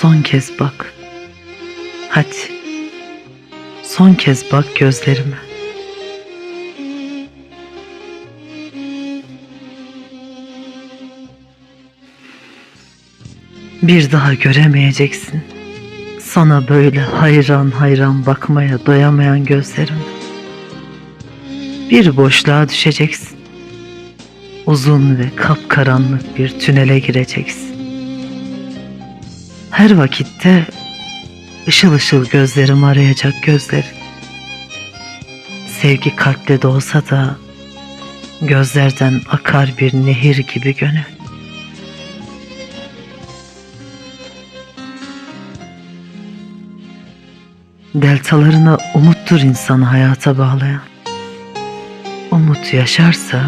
Son kez bak. Hadi. Son kez bak gözlerime. Bir daha göremeyeceksin. Sana böyle hayran hayran bakmaya doyamayan gözlerim. Bir boşluğa düşeceksin. Uzun ve kapkaranlık bir tünele gireceksin. Her vakitte ışıl ışıl gözlerim arayacak gözlerin. Sevgi kalple de olsa da gözlerden akar bir nehir gibi gönül. Deltalarına umuttur insanı hayata bağlayan. Umut yaşarsa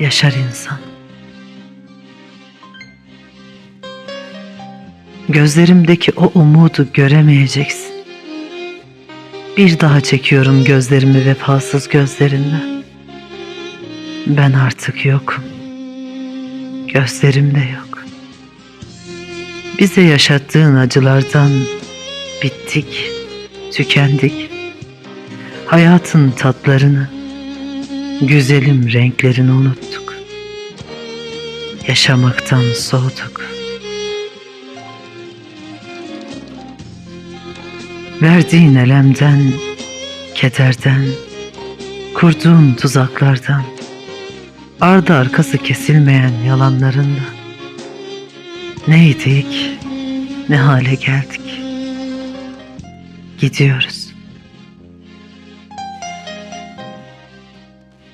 yaşar insan. Gözlerimdeki o umudu göremeyeceksin. Bir daha çekiyorum gözlerimi vefasız gözlerinden. Ben artık yokum. Gözlerim de yok. Bize yaşattığın acılardan bittik, tükendik. Hayatın tatlarını, güzelim renklerini unuttuk. Yaşamaktan soğuduk. Verdiğin elemden, kederden, kurduğun tuzaklardan, ardı arkası kesilmeyen yalanlarında neydik, ne hale geldik. Gidiyoruz.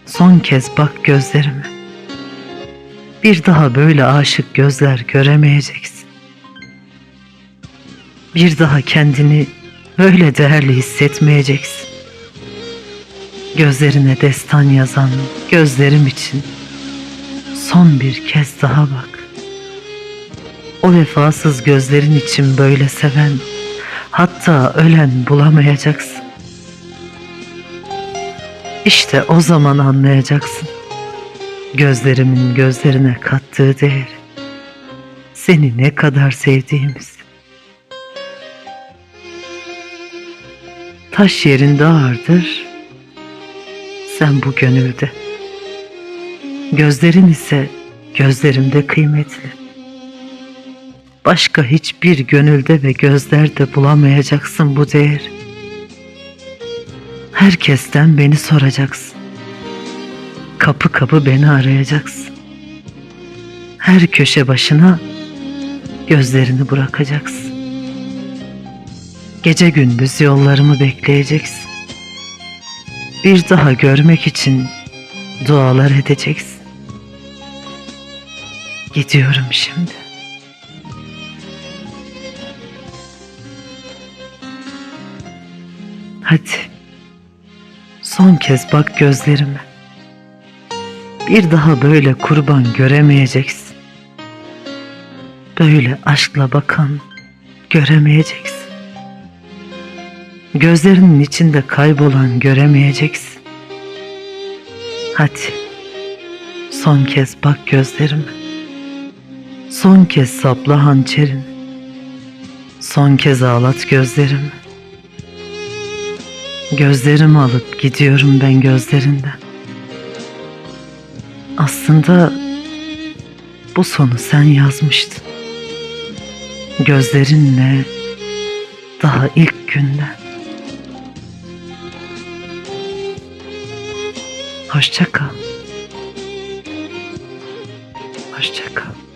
Son kez bak gözlerime. Bir daha böyle aşık gözler göremeyeceksin. Bir daha kendini böyle değerli hissetmeyeceksin. Gözlerine destan yazan gözlerim için son bir kez daha bak. O vefasız gözlerin için böyle seven, hatta ölen bulamayacaksın. İşte o zaman anlayacaksın. Gözlerimin gözlerine kattığı değer. Seni ne kadar sevdiğimiz. Taş yerinde ağırdır. Sen bu gönülde. Gözlerin ise gözlerimde kıymetli. Başka hiçbir gönülde ve gözlerde bulamayacaksın bu değer. Herkesten beni soracaksın. Kapı kapı beni arayacaksın. Her köşe başına gözlerini bırakacaksın. Gece gündüz yollarımı bekleyeceksin. Bir daha görmek için dualar edeceksin. Gidiyorum şimdi. Hadi. Son kez bak gözlerime. Bir daha böyle kurban göremeyeceksin. Böyle aşkla bakan göremeyeceksin. Gözlerinin içinde kaybolan göremeyeceksin. Hadi. Son kez bak gözlerime. Son kez sapla hançerini. Son kez ağlat gözlerimi. Gözlerimi alıp gidiyorum ben gözlerinden. Aslında bu sonu sen yazmıştın. Gözlerinle daha ilk günden. Hoşça kal. Hoşça kal.